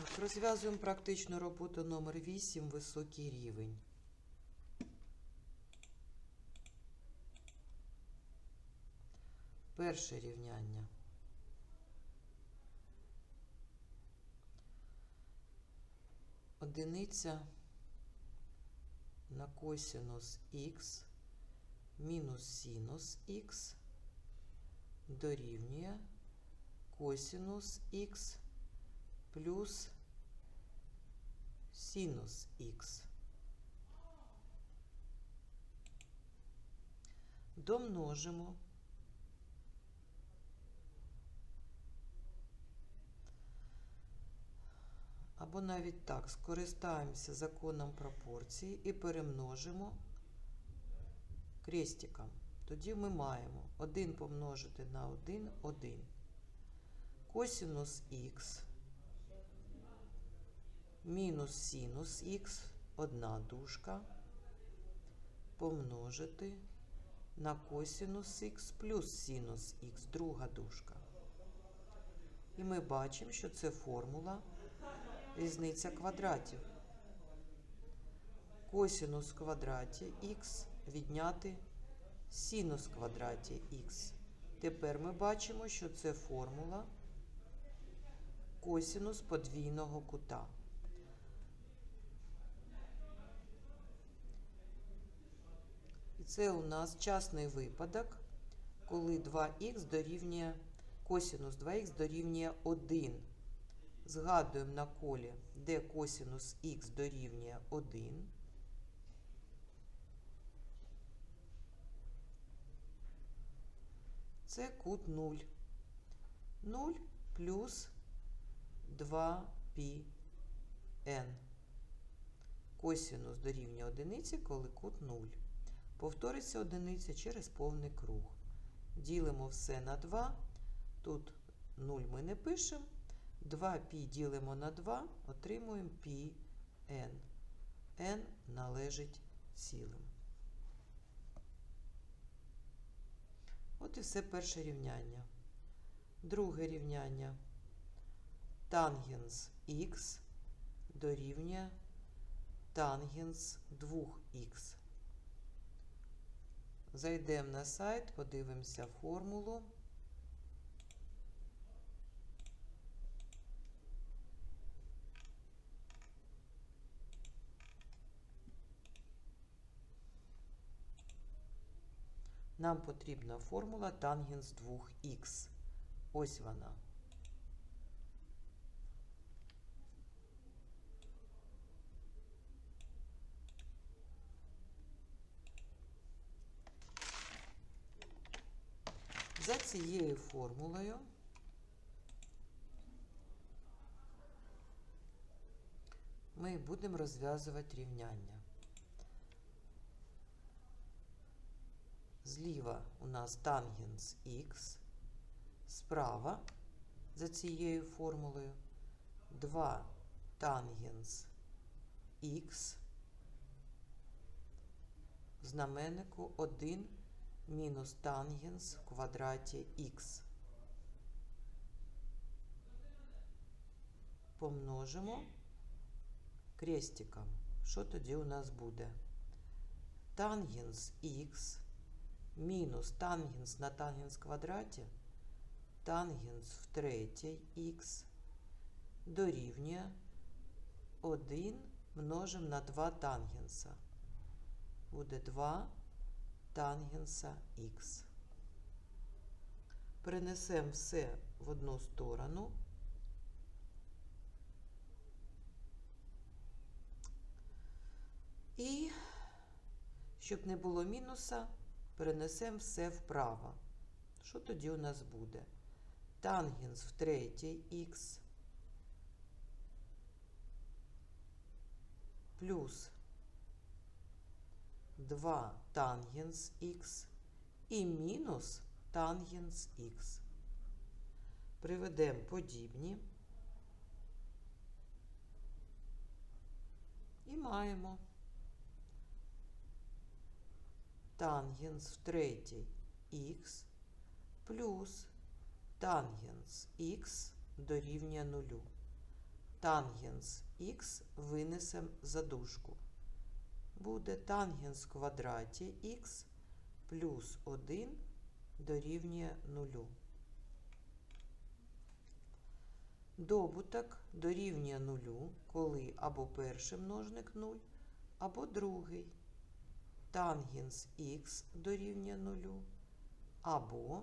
Так, розв'язуємо практичну роботу номер 8 високий рівень. Перше рівняння. Одиниця на косинус х мінус синус х дорівнює косинус х плюс синус х. Домножимо. Або навіть так, скористаємося законом пропорції і перемножимо крестиком. Тоді ми маємо 1 помножити на 1 1. Косинус х мінус синус х, одна дужка, помножити на косинус х плюс синус х, друга дужка. І ми бачимо, що це формула різниця квадратів. Косинус в квадраті х відняти синус квадраті х. Тепер ми бачимо, що це формула косинус подвійного кута. Це у нас частний випадок, коли 2х дорівнює косинус 2х дорівнює 1. Згадуємо на колі, де косинус х дорівнює 1. Це кут 0. 0 плюс 2πn. Косинус дорівнює одиниці, коли кут 0. Повториться одиниця через повний круг. Ділимо все на 2. Тут 0 ми не пишемо. 2π ділимо на 2, отримуємо πn. n належить цілим. От і все перше рівняння. Друге рівняння. Тангенс х дорівнює тангенс 2х. Зайдемо на сайт, подивимося формулу. Нам потрібна формула тангенс 2х. Ось вона. За цією формулою ми будемо розв'язувати рівняння. Зліва у нас тангенс х, справа за цією формулою 2 тангенс х, знаменнику 1 мінус тангенс в квадраті х. Помножимо крестиком. Що тоді у нас буде? Тангенс х мінус тангенс на тангенс квадраті, тангенс в третій х дорівнює 1 множимо на 2 тангенса. Буде 2 тангенса х. Перенесемо все в одну сторону. І, щоб не було мінуса, перенесемо все вправо. Що тоді у нас буде? Тангенс в третій х плюс 2 тангенс х і мінус тангенс х. Приведемо подібні і маємо тангенс в третій х плюс тангенс х дорівнює нулю. тангенс х винесемо за дужку. Буде тангенс в квадраті х плюс 1 дорівнює 0. Добуток дорівнює 0, коли або перший множник 0, або другий. Тангенс х дорівнює 0, або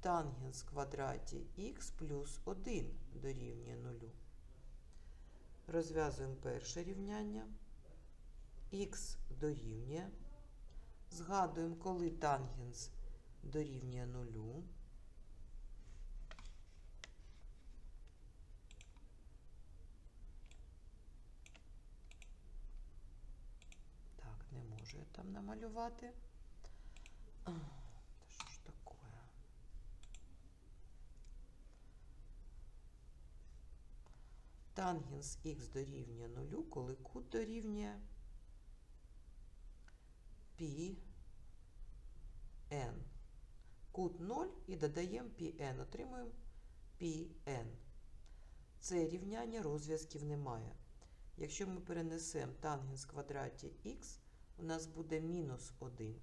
тангенс в квадраті х плюс 1 дорівнює 0. Розв'язуємо перше рівняння. Х дорівнює. Згадуємо, коли тангенс дорівнює 0. Так, не можу я там намалювати. Що ж таке? Тангенс х дорівнює 0, коли кут дорівнює π n. Кут 0 і додаємо πn, отримуємо πn. Це рівняння розв'язків немає. Якщо ми перенесемо тангенс в квадраті х, у нас буде мінус 1.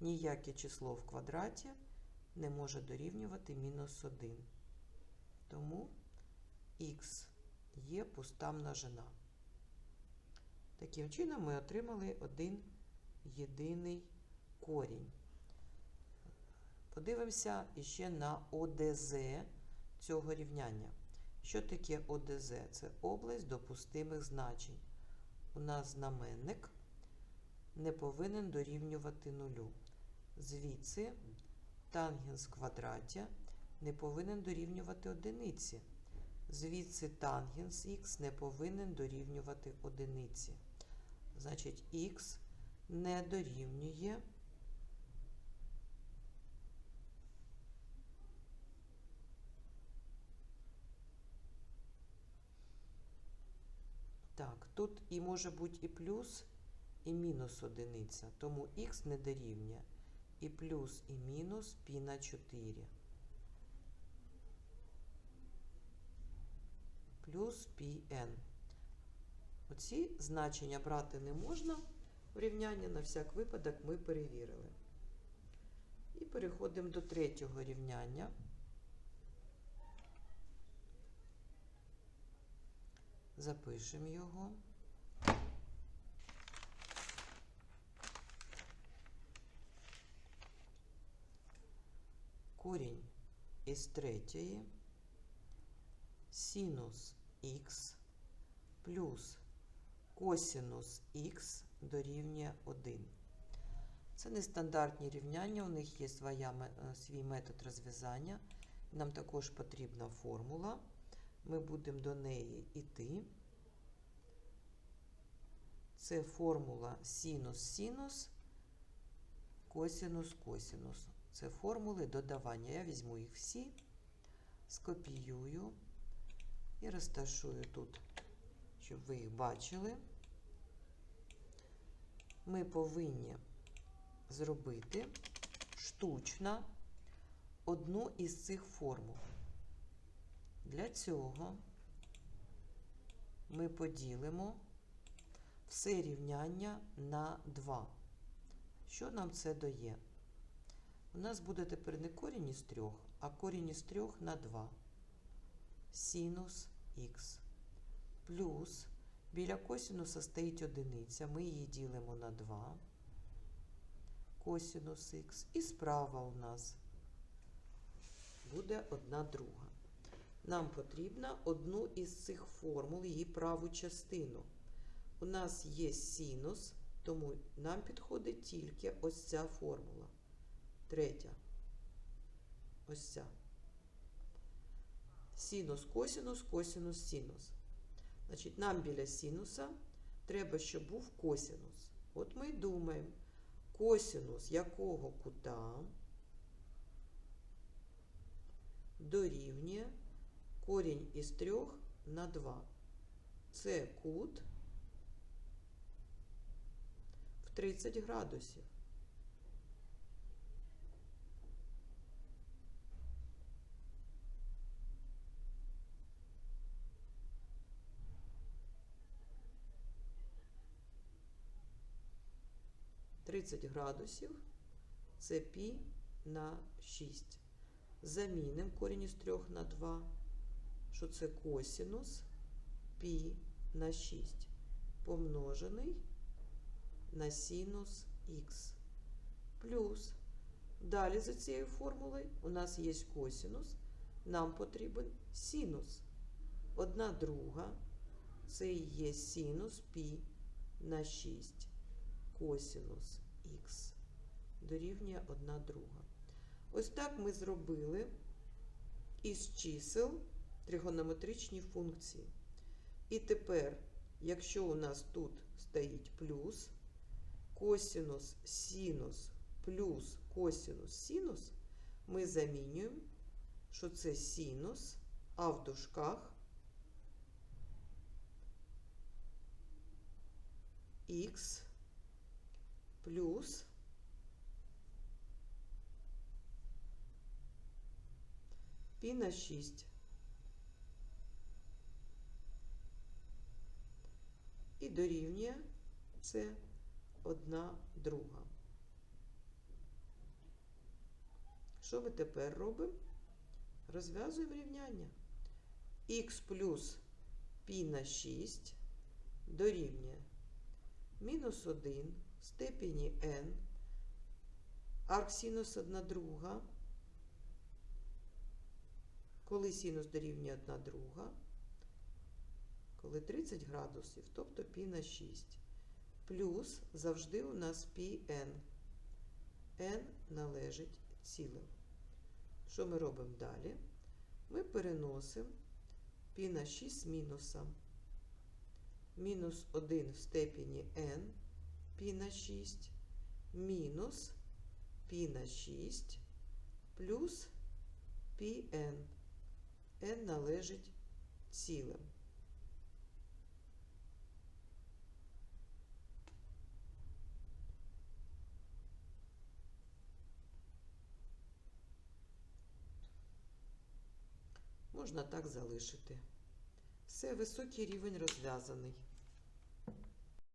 Ніяке число в квадраті не може дорівнювати мінус 1. Тому х є пуста множина. Таким чином ми отримали один єдиний корінь. Подивимося іще на ОДЗ цього рівняння. Що таке ОДЗ? Це область допустимих значень. У нас знаменник не повинен дорівнювати нулю. Звідси тангенс в квадраті не повинен дорівнювати одиниці. Звідси тангенс х не повинен дорівнювати одиниці. Значить, х не дорівнює Так, тут і може бути і плюс, і мінус одиниця. Тому х не дорівнює і плюс, і мінус пі на 4. Плюс πn. Оці значення брати не можна в рівняння, на всяк випадок ми перевірили. І переходимо до третього рівняння. Запишемо його. Корінь із третьої синус х плюс косинус х дорівнює 1. Це нестандартні рівняння, у них є своя, свій метод розв'язання. Нам також потрібна формула. Ми будемо до неї йти. Це формула синус-синус, косинус-косинус. Це формули додавання. Я візьму їх всі, скопіюю і розташую тут, щоб ви їх бачили. Ми повинні зробити штучно одну із цих формул. Для цього ми поділимо все рівняння на 2. Що нам це дає? У нас буде тепер не корінь із 3, а корінь із 3 на 2. Синус х. Плюс біля косинуса стоїть одиниця. Ми її ділимо на 2. Косинус х. І справа у нас буде одна друга. Нам потрібно одну із цих формул, її праву частину. У нас є синус, тому нам підходить тільки ось ця формула. Третя. Ось ця. Синус, косинус, косинус, синус. Значить, нам біля синуса треба, щоб був косинус. От ми думаємо, косинус якого кута дорівнює корінь із 3 на 2. Це кут в 30 градусів. 30 градусів це пі на 6. Замінимо корінь із 3 на 2, що це косінус пі на 6 помножений на синус х. Плюс. Далі за цією формулою у нас є косінус, нам потрібен синус. Одна друга це і є синус пі на 6 косінус х дорівнює 1 друга. Ось так ми зробили із чисел тригонометричні функції. І тепер, якщо у нас тут стоїть плюс, косінус синус плюс косінус синус, ми замінюємо, що це синус, а в дужках х плюс пі на 6. І дорівнює це одна друга. Що ми тепер робимо? Розв'язуємо рівняння. х плюс пі на 6 дорівнює мінус 1 в степені n, арксинус 1 друга, коли синус дорівнює 1 друга, коли 30 градусів, тобто пі на 6. Плюс завжди у нас пі n. належить цілим. Що ми робимо далі? Ми переносимо пі на 6 з мінусом. Мінус 1 в степені n пі на 6, мінус пі на 6 плюс пі n. n належить цілим. Можна так залишити. Все, високий рівень розв'язаний.